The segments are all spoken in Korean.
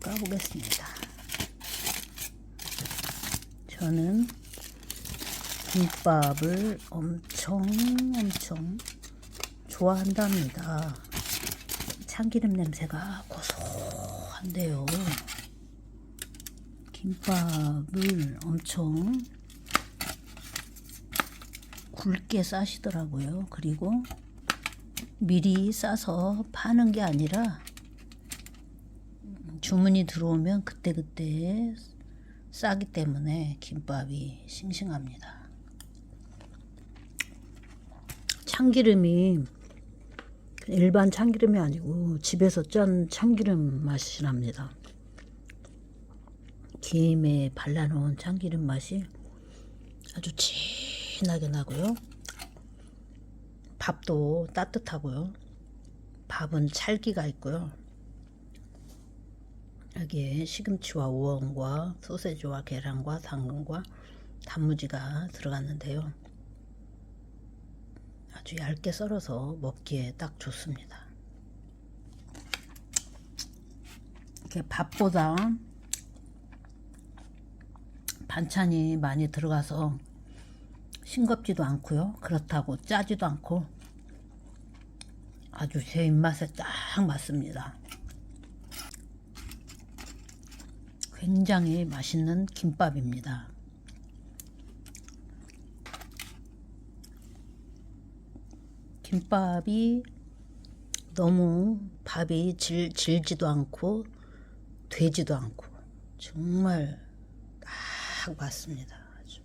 까보겠습니다. 저는 김밥을 엄청 엄청 좋아한답니다. 참기름 냄새가 고소한데요. 김밥을 엄청 굵게 싸시더라고요. 그리고 미리 싸서 파는 게 아니라 주문이 들어오면 그때그때 싸기 때문에 김밥이 싱싱합니다. 참기름이 일반 참기름이 아니고 집에서 짠 참기름 맛이 납니다. 김에 발라놓은 참기름 맛이 아주 진하게 나고요. 밥도 따뜻하고요. 밥은 찰기가 있고요. 여기에 시금치와 우엉과 소세지와 계란과 당근과 단무지가 들어갔는데요. 아주 얇게 썰어서 먹기에 딱 좋습니다. 이렇게 밥보다 반찬이 많이 들어가서 싱겁지도 않고요. 그렇다고 짜지도 않고 아주 제 입맛에 딱 맞습니다. 굉장히 맛있는 김밥입니다. 김밥이 너무 밥이 질, 질지도 않고 되지도 않고 정말 딱 맞습니다. 아주.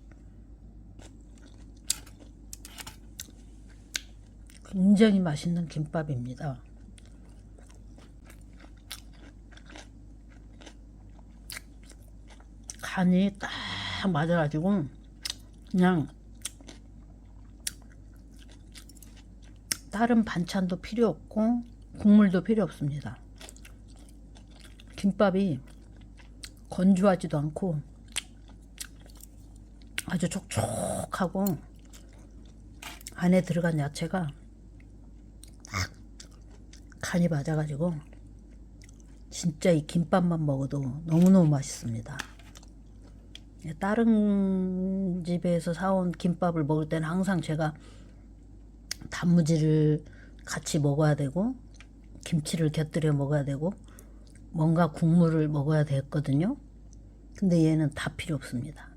굉장히 맛있는 김밥입니다. 간이 딱 맞아가지고 그냥 다른 반찬도 필요 없고 국물도 필요 없습니다. 김밥이 건조하지도 않고 아주 촉촉하고 안에 들어간 야채가 딱 간이 맞아가지고 진짜 이 김밥만 먹어도 너무너무 맛있습니다. 다른 집에서 사온 김밥을 먹을 때는 항상 제가 단무지를 같이 먹어야 되고 김치를 곁들여 먹어야 되고 뭔가 국물을 먹어야 됐거든요. 근데 얘는 다 필요 없습니다.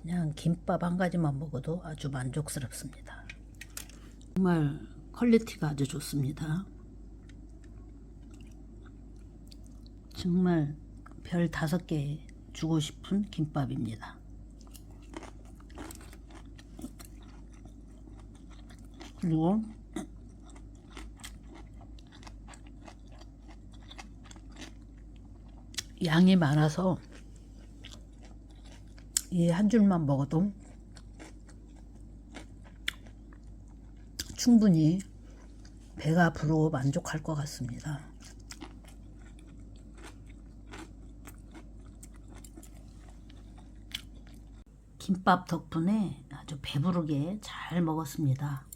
그냥 김밥 한 가지만 먹어도 아주 만족스럽습니다. 정말 퀄리티가 아주 좋습니다. 정말 별 다섯 개 주고 싶은 김밥입니다. 그리고 양이 많아서 이 한 줄만 먹어도 충분히 배가 부르고 만족할 것 같습니다. 김밥 덕분에 아주 배부르게 잘 먹었습니다.